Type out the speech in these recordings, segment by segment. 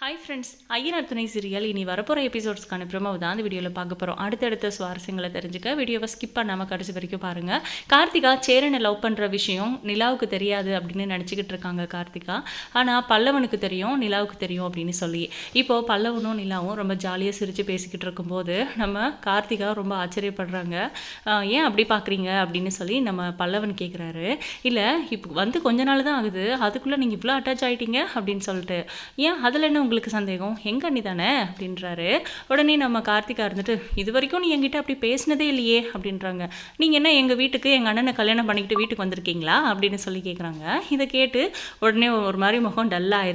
Hi friends Ayyanar துணை serial இனி வரப்போகிற எபிசோட்ஸ்க்கான ப்ரமோ தான் அந்த வீடியோவில் பார்க்க போகிறோம் அடுத்தடுத்த சுவாரஸ்யங்களை தெரிஞ்சுக்க வீடியோவை ஸ்கிப் பண்ணாமல் கடைசி வரைக்கும் பாருங்கள் கார்த்திகா சேரனை லவ் பண்ணுற விஷயம் நிலாவுக்கு தெரியாது அப்படின்னு நினச்சிக்கிட்டு இருக்காங்க கார்த்திகா. ஆனால் பல்லவனுக்கு தெரியும் நிலாவுக்கு தெரியும் அப்படின்னு சொல்லி. இப்போது பல்லவனும் நிலாவும் ரொம்ப ஜாலியாக சிரித்து பேசிக்கிட்டு இருக்கும்போது நம்ம கார்த்திகா ரொம்ப ஆச்சரியப்படுறாங்க. ஏன் அப்படி பார்க்குறீங்க அப்படின்னு சொல்லி நம்ம பல்லவன் கேட்குறாரு இல்லை இப்போ வந்து கொஞ்ச நாள் தான் ஆகுது. அதுக்குள்ளே நீங்கள் இவ்வளோ அட்டாச் ஆகிட்டீங்க அப்படின்னு சொல்லிட்டு. ஏன்? அதில் என்ன உங்களுக்கு சந்தேகம்? எங்க அண்ணி தானே? அப்படின்றாரு. உடனே நம்ம கார்த்திகா இருந்துட்டு இது வரைக்கும் நீ என்கிட்ட அப்படி பேசினதே இல்லையே அப்படின்றாங்க. நீங்கள் என்ன எங்கள் வீட்டுக்கு எங்கள் அண்ணனை கல்யாணம் பண்ணிக்கிட்டு வீட்டுக்கு வந்திருக்கீங்களா? அப்படின்னு சொல்லி கேட்குறாங்க இதை கேட்டு உடனே ஒரு மாதிரி முகம் டல்லாக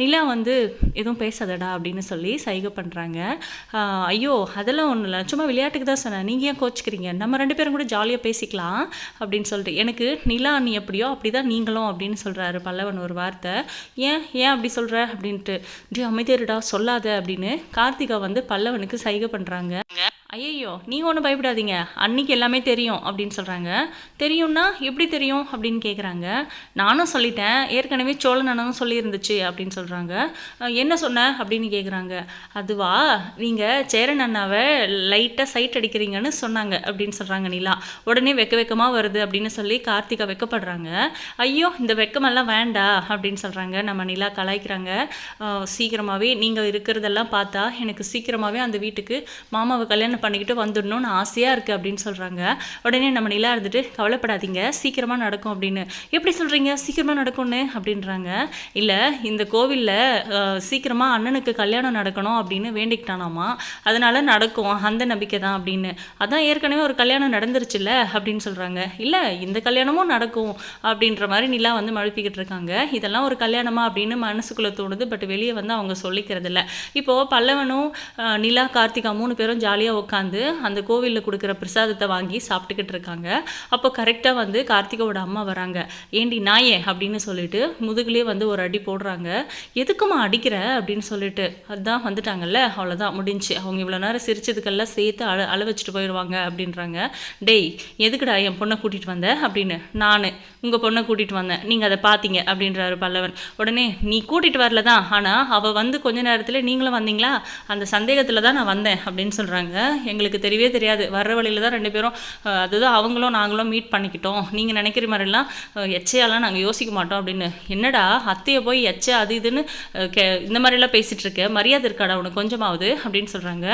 நிலா வந்து எதுவும் பேசாதடா அப்படின்னு சொல்லி சைகை பண்ணுறாங்க ஐயோ அதெல்லாம் ஒன்றும் இல்லை. சும்மா விளையாட்டுக்கு தான் சொன்னேன். நீங்கள் ஏன் கோச்சிக்கிறீங்க? நம்ம ரெண்டு பேரும் கூட ஜாலியாக பேசிக்கலாம் அப்படின்னு சொல்லிட்டு. எனக்கு நிலா நீ எப்படியோ அப்படி தான் நீங்களும் அப்படின்னு சொல்கிறாரு பல்லவன் ஒரு வார்த்தை. ஏன் ஏன் அப்படி சொல்கிற அப்படின்ட்டு. டே அமைதியருடா சொல்லாத அப்படின்னு கார்த்திகா வந்து பல்லவனுக்கு சைகை பண்ணுறாங்க ஐயையோ நீங்கள் ஒன்றும் பயப்படாதீங்க. அன்னைக்கு எல்லாமே தெரியும் அப்படின்னு சொல்கிறாங்க தெரியும்னா எப்படி தெரியும் அப்படின்னு கேட்குறாங்க நானும் சொல்லிட்டேன். ஏற்கனவே சோழன் அண்ணனும் சொல்லியிருந்துச்சு அப்படின்னு சொல்கிறாங்க என்ன சொன்ன அப்படின்னு கேட்குறாங்க அதுவா? நீங்கள் சேரன் அண்ணாவை லைட்டாக சைட் அடிக்கிறீங்கன்னு சொன்னாங்க அப்படின்னு சொல்கிறாங்க நிலா. உடனே வெக்க வெக்கமாக வருது அப்படின்னு சொல்லி கார்த்திகா வெக்கப்படுறாங்க. ஐயோ இந்த வெக்கமெல்லாம் வேண்டா அப்படின்னு சொல்கிறாங்க நம்ம நிலா கலாய்க்கிறாங்க. சீக்கிரமாகவே நீங்கள் இருக்கிறதெல்லாம் பார்த்தா எனக்கு சீக்கிரமாகவே அந்த வீட்டுக்கு மாமாவை கல்யாணம் பண்ணிக்கிட்டு வந்துடணும்னு ஆசையாக இருக்குது அப்படின்னு சொல்கிறாங்க உடனே நம்ம நிலா இருந்துட்டு கவலைப்படாதீங்க சீக்கிரமாக நடக்கும் அப்படின்னு. எப்படி சொல்கிறீங்க சீக்கிரமாக நடக்கும்னு? அப்படின்றாங்க. இல்லை இந்த கோவிலில் சீக்கிரமாக அண்ணனுக்கு கல்யாணம் நடக்கணும் அப்படின்னு வேண்டிக்கிட்டானாமா. அதனால் நடக்கும் அந்த நம்பிக்கை தான் அப்படின்னு. அதான் ஏற்கனவே ஒரு கல்யாணம் நடந்துருச்சுல்ல அப்படின்னு சொல்கிறாங்க இல்லை இந்த கல்யாணமும் நடக்கும் அப்படின்ற மாதிரி நிலா வந்து மழுப்பிக்கிட்டு இருக்காங்க. இதெல்லாம் ஒரு கல்யாணமா? அப்படின்னு மனசுக்குள்ளே தோணுது. பட் வெளியே வந்து அவங்க சொல்லிக்கிறது இல்லை இப்போது பல்லவனும் நிலா கார்த்திகா மூணு பேரும் ஜாலியாக உட்காந்து அந்த கோவிலில் கொடுக்குற பிரசாதத்தை வாங்கி சாப்பிட்டுக்கிட்டு இருக்காங்க. அப்போ கரெக்டாக வந்து கார்த்திகாவோட அம்மா வராங்க. ஏண்டி நாயே அப்படின்னு சொல்லிட்டு முதுகுலேயே வந்து ஒரு அடி போடுறாங்க. எதுக்குமா அடிக்கிற? அப்படின்னு சொல்லிட்டு. அதுதான் வந்துட்டாங்கல்ல அவ்வளோதான் முடிஞ்சு. அவங்க இவ்வளோ நேரம் சிரிச்சதுக்கெல்லாம் சேர்த்து அழ அழ வச்சுட்டு போயிடுவாங்க அப்படின்றாங்க. டேய் எதுக்குடா என் பொண்ணை கூட்டிகிட்டு வந்த? அப்படின்னு. நான் உங்கள் பொண்ணை கூட்டிகிட்டு வந்தேன். நீங்கள் அதை பார்த்தீங்க அப்படின்றாரு பல்லவன். உடனே நீ கூட்டிகிட்டு வரல தான் ஆனால் அவள் வந்து கொஞ்ச நேரத்தில் நீங்களும் வந்தீங்களா? அந்த சந்தேகத்தில் தான் நான் வந்தேன் அப்படின்னு சொல்கிறாங்க எங்களுக்கு தெரியவே தெரியாது. வர்ற வழியில் தான் ரெண்டு பேரும் அதுதான் அவங்களும் நாங்களும் மீட் பண்ணிக்கிட்டோம். நீங்கள் நினைக்கிற மாதிரிலாம் எச்சையாலாம் நாங்கள் யோசிக்க மாட்டோம் அப்படின்னு. என்னடா அத்தையை போய் எச்சை அது இதுன்னு கே இந்த மாதிரிலாம் பேசிகிட்ருக்க மரியாதை இருக்காடா உனக்கு கொஞ்சமாவது அப்படின்னு சொல்கிறாங்க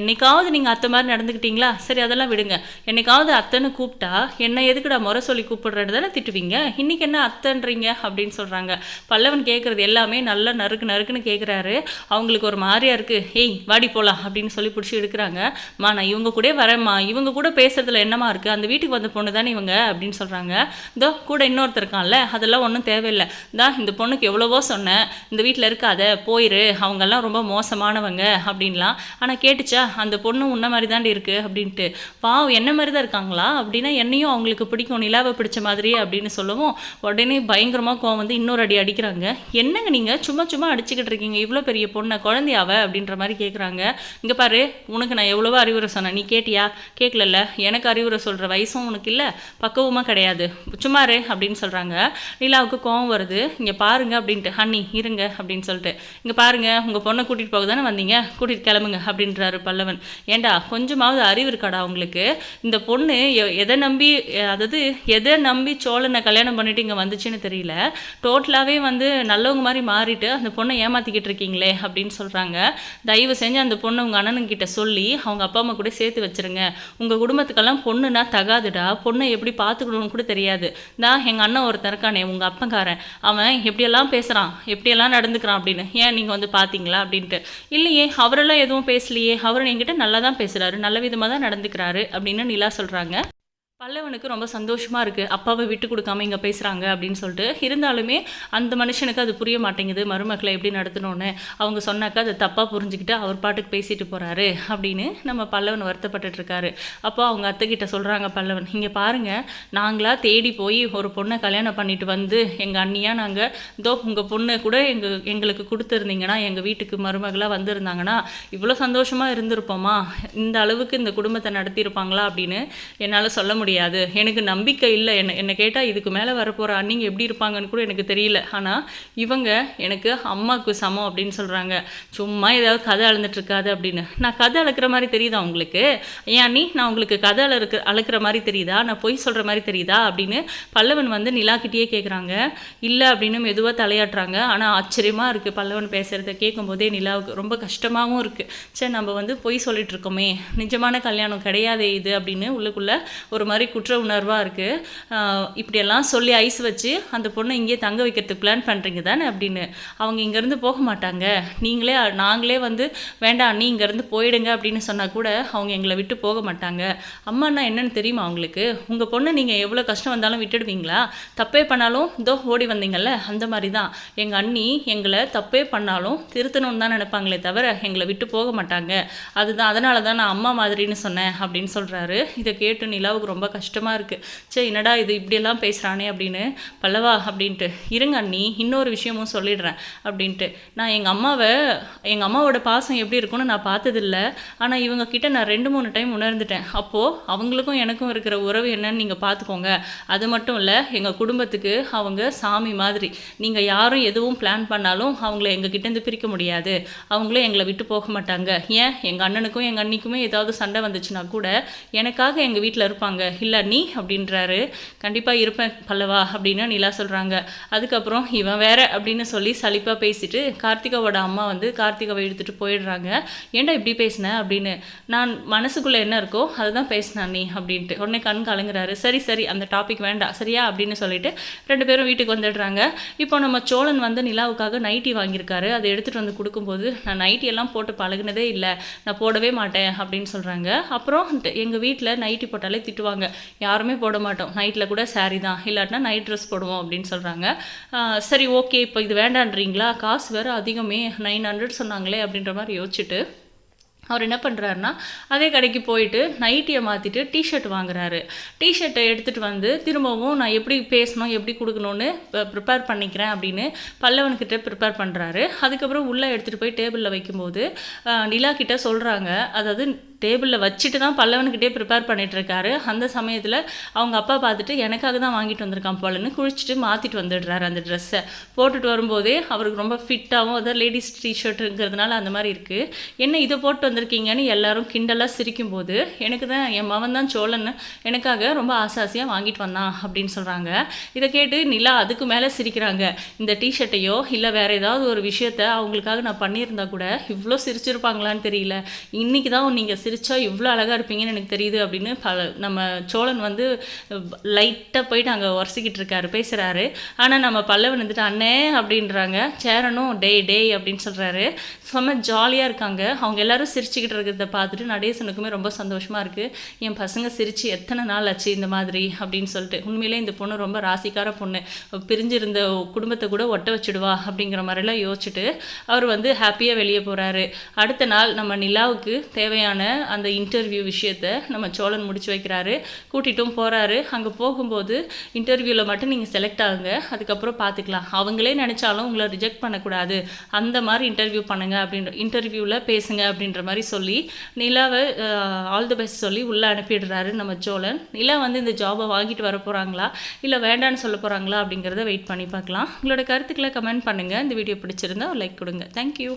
என்னைக்காவது நீங்கள் அத்தை மாதிரி நடந்துக்கிட்டீங்களா? சரி அதெல்லாம் விடுங்க. என்னைக்காவது அத்தைன்னு கூப்பிட்டா என்ன எதுக்குடா முறை சொல்லி கூப்பிடுறது தானே திட்டுவீங்க? இன்னைக்கு என்ன அத்தைன்றீங்க அப்படின்னு சொல்கிறாங்க பல்லவன் கேட்குறது எல்லாமே நல்லா நறுக்கு நறுக்குன்னு கேட்குறாரு அவங்களுக்கு ஒரு மாதிரியா இருக்கு. ஏய் வாடி போகலாம் அப்படின்னு சொல்லி பிடிச்சி எடுக்கிறாங்க மா நான் இவங்க கூட வரேம்மா இவங்க கூட பேசுறதுல என்னமா இருக்கு? அந்த வீட்டுக்கு வந்த பொண்ணு தானே இவங்க? அப்படின்னு சொல்றாங்க. இதோ கூட இன்னொருத்தர் இருக்கான்ல அதெல்லாம் ஒன்றும் தேவையில்லை. தான் இந்த பொண்ணுக்கு எவ்வளவோ சொன்னேன் இந்த வீட்டில் இருக்காத போயிரு. அவங்கெல்லாம் ரொம்ப மோசமானவங்க அப்படின்லாம். ஆனால் கேட்டுச்சா அந்த பொண்ணு உன்ன மாதிரி தாண்டி இருக்கு அப்படின்ட்டு. பாவம் என்ன மாதிரி தான் இருக்காங்களா? அப்படின்னா என்னையும் அவங்களுக்கு பிடிக்கும். நிலாவை பிடிச்ச மாதிரியே அப்படின்னு சொல்லவும் உடனே பயங்கரமாக கோவம் வந்து இன்னொரு அடி அடிக்கிறாங்க. என்னங்க நீங்கள் சும்மா சும்மா அடிச்சுக்கிட்டு இருக்கீங்க இவ்வளோ பெரிய பொண்ணை குழந்தையாவ? அப்படின்ற மாதிரி கேட்குறாங்க இங்கே பாரு உனக்கு நான் எவ்வளவோ அறிவுரை சொன்னேன். நீ கேட்டியா? கேட்கலல்ல எனக்கு அறிவுரை சொல்கிற வயசும் உனக்கு இல்லை பக்குவமாக கிடையாது. சும்மாரு அப்படின்னு சொல்கிறாங்க நிலாவுக்கு கோவம் வருது. இங்கே பாருங்க அப்படின்ட்டு. ஹன்னி இருங்க அப்படின்னு சொல்லிட்டு. இங்கே பாருங்க உங்கள் பொண்ணை கூட்டிகிட்டு போக தானே வந்தீங்க? கூட்டிகிட்டு கிளம்புங்க அப்படின்றாரு பல்லவன். ஏண்டா கொஞ்சமாவது அறிவு இருக்காடா உங்களுக்கு? இந்த பொண்ணு எ- எதை நம்பி அதாவது எதை நம்பி சோழனை கல்யாணம் பண்ணிட்டு இங்கே வந்துச்சுன்னு தெரியல. டோட்டலாகவே வந்து நல்லவங்க மாதிரி மாறிட்டு அந்த பொண்ணை ஏமாற்றிக்கிட்டு இருக்கீங்களே அப்படின்னு சொல்கிறாங்க தயவு செஞ்சு அந்த பொண்ணை உங்கள் அண்ணனுங்கிட்ட சொல்லி அவங்க அப்பா அம்மா கூட சேர்த்து வச்சிருங்க. உங்கள் குடும்பத்துக்கெல்லாம் பொண்ணுனா தகாதுடா. பொண்ணை எப்படி பார்த்துக்கணும்னு கூட தெரியாது. நான் எங்கள் அண்ணன் ஒருத்தன் இருக்கானே உங்கள் அப்பங்காரன். அவன் எப்படியெல்லாம் பேசுகிறான் எப்படியெல்லாம் நடந்துக்கிறான்? அப்படின்னு. ஏன் நீங்கள் வந்து பார்த்தீங்களா? அப்படின்ட்டு. இல்லையே அவரெல்லாம் எதுவும் பேசலையே. அவர் என்கிட்ட நல்லா தான் பேசுகிறாரு நல்ல விதமாக தான் நடந்துக்கிறாரு. அப்படின்னு நிலா சொல்கிறாங்க பல்லவனுக்கு ரொம்ப சந்தோஷமாக இருக்குது அப்பாவை விட்டு கொடுக்காம இங்கே பேசுகிறாங்க அப்படின்னு சொல்லிட்டு. இருந்தாலுமே அந்த மனுஷனுக்கு அது புரிய மாட்டேங்குது. மருமக்களை எப்படி நடத்தணும்னு. அவங்க சொன்னாக்கா அதை தப்பாக புரிஞ்சுக்கிட்டு அவர் பாட்டுக்கு பேசிட்டு போகிறாரு அப்படின்னு நம்ம பல்லவன் வருத்தப்பட்டு இருக்காரு. அப்போ அவங்க அத்தைக்கிட்ட சொல்கிறாங்க பல்லவன் இங்கே பாருங்கள் நாங்களாக தேடி போய் ஒரு பொண்ணை கல்யாணம் பண்ணிட்டு வந்து எங்கள் அண்ணியாக நாங்கள் இதோ உங்கள் பொண்ணை கூட எங்கள் எங்களுக்கு கொடுத்துருந்தீங்கன்னா எங்கள் வீட்டுக்கு மருமகளாக வந்திருந்தாங்கன்னா இவ்வளோ சந்தோஷமாக இருந்திருப்போமா? இந்த அளவுக்கு இந்த குடும்பத்தை நடத்தியிருப்பாங்களா? அப்படின்னு என்னால் சொல்ல முடியும் முடியாது. எனக்கு நம்பிக்கை இல்லை. என்ன என்னை கேட்டால் இதுக்கு மேலே வரப்போகிற அண்ணிங்க எப்படி இருப்பாங்கன்னு கூட எனக்கு தெரியல. ஆனால் இவங்க எனக்கு அம்மாவுக்கு சமம் அப்படின்னு சொல்கிறாங்க சும்மா ஏதாவது கதை அளந்துட்டுருக்காது அப்படின்னு. நான் கதை அழுக்கிற மாதிரி தெரியுதா உங்களுக்கு? ஏன் அண்ணி நான் உங்களுக்கு கதை அளக்கு அளக்குற மாதிரி தெரியுதா? நான் பொய் சொல்கிற மாதிரி தெரியுதா? அப்படின்னு பல்லவன் வந்து நிலாக்கிட்டேயே கேட்குறாங்க இல்லை அப்படின்னு மெதுவாக தலையாட்டுறாங்க. ஆனால் ஆச்சரியமாக இருக்குது பல்லவன் பேசுகிறத கேட்கும்போதே நிலாவுக்கு. ரொம்ப கஷ்டமாகவும் இருக்குது சரி நம்ம வந்து பொய் சொல்லிட்டு இருக்கோமே நிஜமான கல்யாணம் கிடையாதே இது அப்படின்னு உள்ளுக்குள்ளே ஒரு மாதிரி குற்ற உணர்வாக இருக்குது இப்படியெல்லாம் சொல்லி ஐஸ் வச்சு அந்த பொண்ணை இங்கேயே தங்க வைக்கிறதுக்கு பிளான் பண்ணுறீங்க தானே அப்படின்னு. அவங்க இங்கேருந்து போக மாட்டாங்க. நீங்களே நாங்களே வந்து வேண்டாம் நீ இங்கேருந்து போயிடுங்க அப்படின்னு சொன்னால் கூட அவங்க எங்களை விட்டு போக மாட்டாங்க. அம்மானா என்னென்னு தெரியுமா அவங்களுக்கு உங்கள் பொண்ணை நீங்கள் எவ்வளோ கஷ்டம் வந்தாலும் விட்டுடுவீங்களா? தப்பே பண்ணாலும் இதோ ஓடி வந்தீங்கல்ல? அந்த மாதிரி தான் எங்கள் அண்ணி எங்களை தப்பே பண்ணாலும் திருத்தணும்னு தான் நினைப்பாங்களே தவிர எங்களை விட்டு போக மாட்டாங்க. அதுதான் அதனால தான் நான் அம்மா மாதிரின்னு சொன்னேன் அப்படின்னு சொல்கிறாரு இதை கேட்டு நிலாவுக்கு ரொம்ப ரொம்ப கஷ்டமாக இருக்குது சரி என்னடா இது இப்படியெல்லாம் பேசுகிறானே அப்படின்னு. பல்லவா அப்படின்ட்டு இருங்க அண்ணி இன்னொரு விஷயமும் சொல்லிடுறேன் அப்படின்ட்டு. நான் எங்கள் அம்மாவை எங்கள் அம்மாவோட பாசம் எப்படி இருக்கும்னு நான் பார்த்ததில்ல. ஆனால் இவங்க கிட்ட நான் ரெண்டு மூணு டைம் உணர்ந்துட்டேன். அப்போது அவங்களுக்கும் எனக்கும் இருக்கிற உறவு என்னன்னு நீங்கள் பார்த்துக்கோங்க அது மட்டும் இல்லை எங்கள் குடும்பத்துக்கு அவங்க சாமி மாதிரி. நீங்கள் யாரும் எதுவும் பிளான் பண்ணாலும் அவங்கள எங்கள் கிட்டேருந்து பிரிக்க முடியாது. அவங்களும் எங்களை விட்டு போக மாட்டாங்க. ஏன்? எங்கள் அண்ணனுக்கும் எங்கள் அண்ணிக்குமே ஏதாவது சண்டை வந்துச்சுன்னா கூட எனக்காக எங்கள் வீட்டில் இருப்பாங்க. இல்லை நீ? அப்படின்றாரு. கண்டிப்பாக இருப்பேன் பல்லவா அப்படின்னு நிலா சொல்கிறாங்க அதுக்கப்புறம் இவன் வேற அப்படின்னு சொல்லி சலிப்பாக பேசிட்டு கார்த்திகாவோட அம்மா வந்து கார்த்திகாவை எடுத்துகிட்டு போயிடுறாங்க. ஏன்டா இப்படி பேசினேன் அப்படின்னு. நான் மனசுக்குள்ளே என்ன இருக்கோ அதுதான் பேசினான் நீ அப்படின்ட்டு. உடனே கண் கலங்குறாரு. சரி சரி அந்த டாபிக் வேண்டாம் சரியா? அப்படின்னு சொல்லிட்டு ரெண்டு பேரும் வீட்டுக்கு வந்துடுறாங்க. இப்போ நம்ம சோழன் வந்து நிலாவுக்காக நைட்டி வாங்கியிருக்காரு. அதை எடுத்துகிட்டு வந்து கொடுக்கும்போது நான் நைட்டி எல்லாம் போட்டு பழகுனதே இல்லை நான் போடவே மாட்டேன் அப்படின்னு சொல்கிறாங்க அப்புறம் எங்கள் வீட்டில் நைட்டி போட்டாலே திட்டுவாங்க. யாருமே போட மாட்டோம். நைட்டில் கூட சாரீ தான். இல்லாட்டினா நைட் ட்ரெஸ் போடுவோம் அப்படின்னு சொல்கிறாங்க சரி ஓகே இப்போ இது வேண்டான்றீங்களா? காசு வேறு அதிகமே. நைன் ஹண்ட்ரட் சொன்னாங்களே அப்படின்ற மாதிரி யோசிச்சுட்டு அவர் என்ன பண்ணுறாருனா அதே கடைக்கு போயிட்டு நைட்டியை மாற்றிட்டு டிஷர்ட் வாங்குறாரு. டிஷர்ட்டை எடுத்துகிட்டு வந்து திரும்பவும் நான் எப்படி பேசணும் எப்படி கொடுக்கணும்னு ப்ரிப்பேர் பண்ணிக்கிறேன் அப்படின்னு பல்லவன்கிட்ட ப்ரிப்பேர் பண்ணுறாரு அதுக்கப்புறம் உள்ளே எடுத்துகிட்டு போய் டேபிளில் வைக்கும்போது நிலா கிட்ட சொல்கிறாங்க அதாவது டேபிளில் வச்சுட்டு தான் பல்லவனுக்கிட்டே ப்ரிப்பேர் பண்ணிகிட்ருக்காரு அந்த சமயத்தில் அவங்க அப்பா பார்த்துட்டு எனக்காக தான் வாங்கிட்டு வந்திருக்கான் போலன்னு குளிச்சுட்டு மாற்றிட்டு வந்துடுறாரு அந்த ட்ரெஸ்ஸை போட்டுட்டு வரும்போதே அவருக்கு ரொம்ப ஃபிட்டாகவும் அதாவது லேடிஸ் டிஷர்ட்டுங்கிறதுனால அந்த மாதிரி இருக்குது என்ன இதை போட்டு வந்திருக்கீங்கன்னு எல்லாரும் கிண்டலாக சிரிக்கும்போது எனக்கு தான் என் மவன் தான் சோழன் எனக்காக ரொம்ப ஆசாசியாக வாங்கிட்டு வந்தான் அப்படின்னு சொல்கிறாங்க இதை கேட்டு நிலா அதுக்கு மேலே சிரிக்கிறாங்க. இந்த டிஷர்ட்டையோ இல்லை வேறு ஏதாவது ஒரு விஷயத்த அவங்களுக்காக நான் பண்ணியிருந்தா கூட இவ்வளோ சிரிச்சிருப்பாங்களான்னு தெரியல. இன்றைக்கி தான் நீங்கள் சிரித்தா இவ்வளோ அழகாக இருப்பீங்கன்னு எனக்கு தெரியுது அப்படின்னு பல நம்ம சோழன் வந்து லைட்டாக போயிட்டு அங்கே உரசிக்கிட்டு இருக்காரு பேசுகிறாரு ஆனால் நம்ம பல்லவன் வந்துட்டு அண்ணே அப்படின்றாங்க. சேரனும் டே டே அப்படின்னு சொல்கிறாரு செம்ம ஜாலியாக இருக்காங்க. அவங்க எல்லாரும் சிரிச்சுக்கிட்டு இருக்கிறத பார்த்துட்டு நடேசனுக்குமே ரொம்ப சந்தோஷமாக இருக்குது என் பசங்க சிரித்து எத்தனை நாள் ஆச்சு இந்த மாதிரி? அப்படின்னு சொல்லிட்டு. உண்மையிலே இந்த பொண்ணு ரொம்ப ராசிக்கார பொண்ணு. பிரிஞ்சிருந்த குடும்பத்தை கூட ஒட்ட வச்சுடுவா அப்படிங்கிற மாதிரிலாம் யோசிச்சுட்டு அவர் வந்து ஹாப்பியாக வெளியே போகிறாரு அடுத்த நாள் நம்ம நிலாவுக்கு தேவையான அந்த இன்டர்வியூ விஷயத்த நம்ம சோழன் முடிச்சு வைக்கிறாரு. கூட்டிகிட்டும் போகிறாரு அங்கே போகும்போது இன்டர்வியூவில் மட்டும் நீங்கள் செலக்ட் ஆகுங்க. அதுக்கப்புறம் பார்த்துக்கலாம் அவங்களே நினச்சாலும் உங்களை ரிஜெக்ட் பண்ணக்கூடாது. அந்த மாதிரி இன்டர்வியூ பண்ணுங்க அப்படின்ற இன்டர்வியூவில் பேசுங்க அப்படின்ற மாதிரி சொல்லி நிலாவை ஆல் தி பெஸ்ட் சொல்லி உள்ளே அனுப்பிடுறாரு நம்ம சோழன். நிலா வந்து இந்த ஜாபை வாங்கிட்டு வர போகிறாங்களா இல்லை வேண்டான்னு சொல்ல போகிறாங்களா அப்படிங்கிறத வெயிட் பண்ணி பார்க்கலாம். உங்களோட கருத்துக்களை கமெண்ட் பண்ணுங்கள் இந்த வீடியோ பிடிச்சிருந்தா லைக் கொடுங்க. தேங்க்யூ